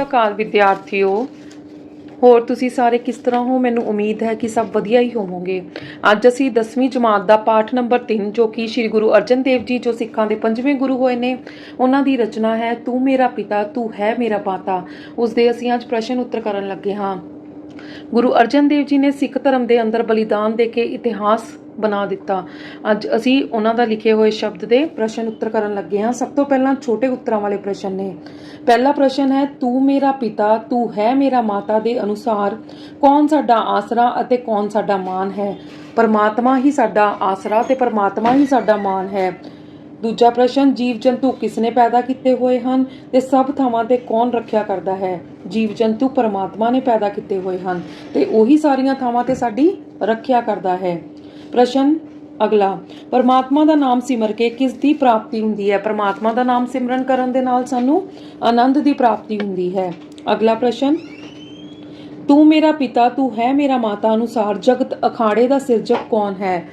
ਸ਼੍ਰੀ ਅਕਾਲ ਵਿਦਿਆਰਥੀਓ, ਹੋਰ ਤੁਸੀਂ ਸਾਰੇ ਕਿਸ ਤਰ੍ਹਾਂ ਹੋ? ਮੈਨੂੰ ਉਮੀਦ ਹੈ ਕਿ ਸਭ ਵਧੀਆ ਹੀ ਹੋਵੋਗੇ। ਅੱਜ ਅਸੀਂ 10ਵੀਂ ਜਮਾਤ ਦਾ ਪਾਠ ਨੰਬਰ 3 ਜੋ ਕਿ ਸ੍ਰੀ ਗੁਰੂ ਅਰਜਨ ਦੇਵ ਜੀ, ਜੋ ਸਿੱਖਾਂ ਦੇ ਪੰਜਵੇਂ ਗੁਰੂ ਹੋਏ ਨੇ, ਉਹਨਾਂ ਦੀ ਰਚਨਾ ਹੈ, ਤੂੰ ਮੇਰਾ ਪਿਤਾ, ਤੂੰ ਹੈ ਮੇਰਾ ਮਾਤਾ ਉਸ ਦੇ ਅਸੀਂ ਅੱਜ ਪ੍ਰਸ਼ਨ ਉੱਤਰ ਕਰਨ ਲੱਗੇ ਹਾਂ। ਗੁਰੂ ਅਰਜਨ ਦੇਵ ਜੀ ਨੇ ਸਿੱਖ ਧਰਮ ਦੇ ਅੰਦਰ ਬਲੀਦਾਨ ਦੇ ਕੇ ਇਤਿਹਾਸ ਬਣਾ ਦਿੱਤਾ। ਅੱਜ ਅਸੀਂ ਉਹਨਾਂ ਦਾ ਲਿਖੇ ਹੋਏ ਸ਼ਬਦ ਦੇ ਪ੍ਰਸ਼ਨ ਉੱਤਰ ਕਰਨ ਲੱਗੇ ਹਾਂ। ਸਭ ਤੋਂ ਪਹਿਲਾਂ ਛੋਟੇ ਉੱਤਰਾਂ ਵਾਲੇ ਪ੍ਰਸ਼ਨ ਨੇ। ਪਹਿਲਾ ਪ੍ਰਸ਼ਨ ਹੈ, ਤੂੰ ਮੇਰਾ ਪਿਤਾ, ਤੂੰ ਹੈ ਮੇਰਾ ਮਾਤਾ ਦੇ ਅਨੁਸਾਰ। ਕੌਣ ਸਾਡਾ ਆਸਰਾ ਅਤੇ ਕੌਣ ਸਾਡਾ ਮਾਨ ਹੈ? ਪਰਮਾਤਮਾ ਹੀ ਸਾਡਾ ਆਸਰਾ ਤੇ ਪਰਮਾਤਮਾ ਹੀ ਸਾਡਾ ਮਾਨ ਹੈ। ਦੂਜਾ ਪ੍ਰਸ਼ਨ ਜੀਵ ਜੰਤੂ ਕਿਸਨੇ ਪੈਦਾ ਕੀਤੇ ਹੋਏ ਹਨ ਤੇ ਸਭ ਥਾਵਾਂ ਤੇ ਕੌਣ ਰੱਖਿਆ ਕਰਦਾ ਹੈ? ਜੀਵ ਜੰਤੂ ਪਰਮਾਤਮਾ ਨੇ ਪੈਦਾ ਕੀਤੇ ਹੋਏ ਹਨ ਤੇ ਉਹੀ ਸਾਰੀਆਂ ਥਾਵਾਂ ਤੇ ਸਾਡੀ ਰੱਖਿਆ ਕਰਦਾ ਹੈ। ਪ੍ਰਸ਼ਨ ਅਗਲਾ, ਪਰਮਾਤਮਾ ਦਾ ਨਾਮ ਸਿਮਰ ਕੇ ਕਿਸ ਦੀ ਪ੍ਰਾਪਤੀ ਹੁੰਦੀ ਹੈ? ਪਰਮਾਤਮਾ ਦਾ ਨਾਮ ਸਿਮਰਨ ਕਰਨ ਦੇ ਨਾਲ ਸਾਨੂੰ ਆਨੰਦ ਦੀ ਪ੍ਰਾਪਤੀ ਹੁੰਦੀ ਹੈ। ਅਗਲਾ ਪ੍ਰਸ਼ਨ, ਤੂੰ ਮੇਰਾ ਪਿਤਾ, ਤੂੰ ਹੈ ਮੇਰਾ ਮਾਤਾ ਅਨੁਸਾਰ, ਜਗਤ ਅਖਾੜੇ ਦਾ ਸਿਰਜਕ ਕੌਣ ਹੈ?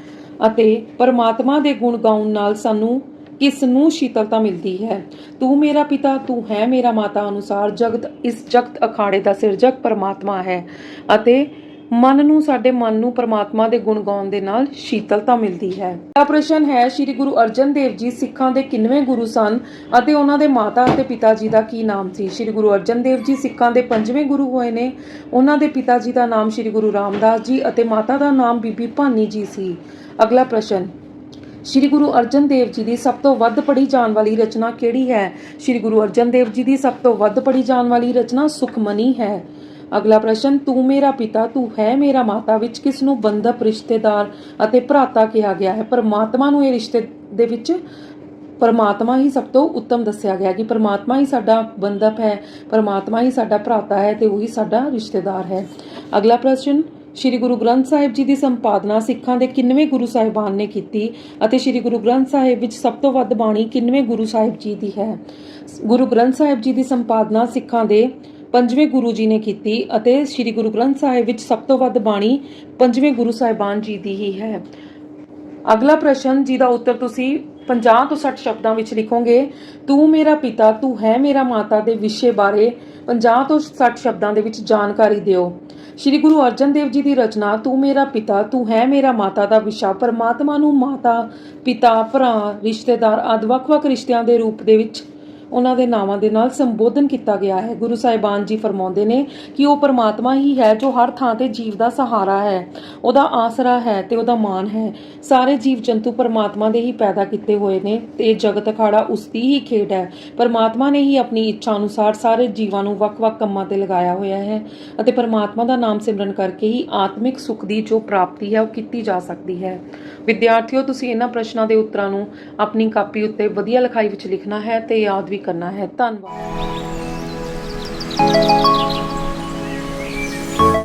ਅਤੇ ਪਰਮਾਤਮਾ ਦੇ ਗੁਣ ਗਾਉਣ ਨਾਲ ਸਾਨੂੰ ਕਿਸ ਨੂੰ ਸ਼ੀਤਲਤਾ ਮਿਲਦੀ ਹੈ? ਤੂੰ ਮੇਰਾ ਪਿਤਾ, ਤੂੰ ਹੈ ਮੇਰਾ ਮਾਤਾ ਅਨੁਸਾਰ, ਜਗਤ, ਇਸ ਜਗਤ ਅਖਾੜੇ ਦਾ ਸਿਰਜਕ ਪਰਮਾਤਮਾ ਹੈ। ਅਤੇ ਮਨ ਨੂੰ, ਸਾਡੇ ਮਨ ਨੂੰ ਪਰਮਾਤਮਾ ਦੇ ਗੁਣ ਗਾਉਣ ਦੇ ਨਾਲ ਸ਼ੀਤਲਤਾ ਮਿਲਦੀ ਹੈ। ਅਗਲਾ ਪ੍ਰਸ਼ਨ ਹੈ ਸ੍ਰੀ ਗੁਰੂ ਅਰਜਨ ਦੇਵ ਜੀ, ਸਿੱਖਾਂ ਦੇ ਕਿੰਨਵੇਂ ਗੁਰੂ ਸਨ ਅਤੇ ਉਹਨਾਂ ਦੇ ਮਾਤਾ ਅਤੇ ਪਿਤਾ ਜੀ ਦਾ ਕੀ ਨਾਮ ਸੀ? ਸ੍ਰੀ ਗੁਰੂ ਅਰਜਨ ਦੇਵ ਜੀ ਸਿੱਖਾਂ ਦੇ ਪੰਜਵੇਂ ਗੁਰੂ ਹੋਏ ਨੇ। ਉਹਨਾਂ ਦੇ ਪਿਤਾ ਜੀ ਦਾ ਨਾਮ ਸ੍ਰੀ ਗੁਰੂ ਰਾਮਦਾਸ ਜੀ ਅਤੇ ਮਾਤਾ ਦਾ ਨਾਮ ਬੀਬੀ ਭਾਨੀ ਜੀ ਸੀ। ਅਗਲਾ ਪ੍ਰਸ਼ਨ, ਸ਼੍ਰੀ ਗੁਰੂ ਅਰਜਨ ਦੇਵ ਜੀ ਦੀ ਸਭ ਤੋਂ ਵੱਧ ਪੜ੍ਹੀ ਜਾਣ ਵਾਲੀ ਰਚਨਾ ਕਿਹੜੀ ਹੈ? ਸ਼੍ਰੀ ਗੁਰੂ ਅਰਜਨ ਦੇਵ ਜੀ ਦੀ ਸਭ ਤੋਂ ਵੱਧ ਪੜ੍ਹੀ ਜਾਣ ਵਾਲੀ ਰਚਨਾ ਸੁਖਮਨੀ ਹੈ। ਅਗਲਾ ਪ੍ਰਸ਼ਨ, ਤੂੰ ਮੇਰਾ ਪਿਤਾ, ਤੂੰ ਹੈ ਮੇਰਾ ਮਾਤਾ ਵਿੱਚ ਕਿਸ ਨੂੰ ਬੰਧਪ ਰਿਸ਼ਤੇਦਾਰ ਅਤੇ ਭਰਾਤਾ ਕਿਹਾ ਗਿਆ ਹੈ? ਪਰਮਾਤਮਾ ਨੂੰ ਇਹ ਰਿਸ਼ਤੇ ਦੇ ਵਿੱਚ ਪਰਮਾਤਮਾ ਹੀ ਸਭ ਤੋਂ ਉੱਤਮ ਦੱਸਿਆ ਗਿਆ ਕਿ ਪਰਮਾਤਮਾ ਹੀ ਸਾਡਾ ਬੰਧਪ ਹੈ, ਪਰਮਾਤਮਾ ਹੀ ਸਾਡਾ ਭਰਾਤਾ ਹੈ ਤੇ ਉਹੀ ਸਾਡਾ ਰਿਸ਼ਤੇਦਾਰ ਹੈ। ਅਗਲਾ ਪ੍ਰਸ਼ਨ, ਸ਼੍ਰੀ ਗੁਰੂ ਗ੍ਰੰਥ ਸਾਹਿਬ ਜੀ ਦੀ ਸੰਪਾਦਨਾ ਸਿੱਖਾਂ ਦੇ ਕਿੰਨਵੇਂ ਗੁਰੂ ਸਾਹਿਬਾਨ ਨੇ ਕੀਤੀ ਅਤੇ ਸ਼੍ਰੀ ਗੁਰੂ ਗ੍ਰੰਥ ਸਾਹਿਬ ਵਿੱਚ ਸਭ ਤੋਂ ਵੱਧ ਬਾਣੀ ਕਿੰਨਵੇਂ ਗੁਰੂ ਸਾਹਿਬ ਜੀ ਦੀ ਹੈ? ਗੁਰੂ ਗ੍ਰੰਥ ਸਾਹਿਬ ਜੀ ਦੀ ਸੰਪਾਦਨਾ ਸਿੱਖਾਂ ਦੇ ਪੰਜਵੇਂ ਗੁਰੂ ਜੀ ਨੇ ਕੀਤੀ ਅਤੇ ਸ਼੍ਰੀ ਗੁਰੂ ਗ੍ਰੰਥ ਸਾਹਿਬ ਵਿੱਚ ਸਭ ਤੋਂ ਵੱਧ ਬਾਣੀ ਪੰਜਵੇਂ ਗੁਰੂ ਸਾਹਿਬਾਨ ਜੀ ਦੀ ਹੀ ਹੈ। ਅਗਲਾ ਪ੍ਰਸ਼ਨ, ਜਿਹਦਾ ਉੱਤਰ ਤੁਸੀਂ 50 ਤੋਂ 60 ਸ਼ਬਦਾਂ ਵਿੱਚ ਲਿਖੋਗੇ, ਤੂੰ ਮੇਰਾ ਪਿਤਾ, ਤੂੰ ਹੈ ਮੇਰਾ ਮਾਤਾ ਦੇ ਵਿਸ਼ੇ ਬਾਰੇ 50 ਤੋਂ 60 ਸ਼ਬਦਾਂ ਦੇ ਵਿੱਚ ਜਾਣਕਾਰੀ ਦਿਓ। ਸ਼੍ਰੀ ਗੁਰੂ ਅਰਜਨ ਦੇਵ ਜੀ ਦੀ ਰਚਨਾ, ਤੂੰ ਮੇਰਾ ਪਿਤਾ, ਤੂੰ ਹੈ ਮੇਰਾ ਮਾਤਾ ਦਾ ਵਿਸ਼ਾ, ਪਰਮਾਤਮਾ ਨੂੰ ਮਾਤਾ, ਪਿਤਾ, ਭਰਾ, ਰਿਸ਼ਤੇਦਾਰ ਆਦਿ ਵੱਖ-ਵੱਖ ਰਿਸ਼ਤਿਆਂ ਦੇ ਰੂਪ ਦੇ ਵਿੱਚ ਉਹਨਾਂ ਦੇ ਨਾਵਾਂ ਦੇ ਨਾਲ ਸੰਬੋਧਨ ਕੀਤਾ ਗਿਆ ਹੈ। ਗੁਰੂ ਸਾਹਿਬਾਨ ਜੀ ਫਰਮਾਉਂਦੇ ਨੇ ਕਿ ਉਹ ਪਰਮਾਤਮਾ ਹੀ ਹੈ ਜੋ ਹਰ ਥਾਂ ਤੇ ਜੀਵ ਦਾ ਸਹਾਰਾ ਹੈ। ਉਹਦਾ ਆਸਰਾ ਹੈ ਤੇ ਉਹਦਾ ਮਾਨ ਹੈ। ਸਾਰੇ ਜੀਵ ਜੰਤੂ ਪਰਮਾਤਮਾ ਦੇ ਹੀ ਪੈਦਾ ਕੀਤੇ ਹੋਏ ਨੇ। ਤੇ ਜਗਤ ਅਖਾੜਾ ਉਸ ਦੀ ਹੀ ਖੇਡ ਹੈ। ਪਰਮਾਤਮਾ ਨੇ ਹੀ ਆਪਣੀ ਇੱਛਾ ਅਨੁਸਾਰ ਸਾਰੇ ਜੀਵਾਂ ਨੂੰ ਵੱਖ-ਵੱਖ ਕੰਮਾਂ ਤੇ ਲਗਾਇਆ ਹੋਇਆ ਹੈ ਅਤੇ ਪਰਮਾਤਮਾ ਦਾ ਨਾਮ ਸਿਮਰਨ ਕਰਕੇ ਹੀ ਆਤਮਿਕ ਸੁਖ ਦੀ ਜੋ ਪ੍ਰਾਪਤੀ ਹੈ, ਉਹ ਕੀਤੀ ਜਾ ਸਕਦੀ ਹੈ। ਵਿਦਿਆਰਥੀਓ, ਤੁਸੀਂ ਇਹਨਾਂ ਪ੍ਰਸ਼ਨਾਂ ਦੇ ਉੱਤਰਾਂ ਨੂੰ ਆਪਣੀ ਕਾਪੀ ਉੱਤੇ ਵਧੀਆ ਲਿਖਾਈ ਵਿੱਚ ਲਿਖਣਾ ਹੈ ਤੇ ਯਾਦ ਵੀ ਕਰਨਾ ਹੈ। ਧੰਨਵਾਦ।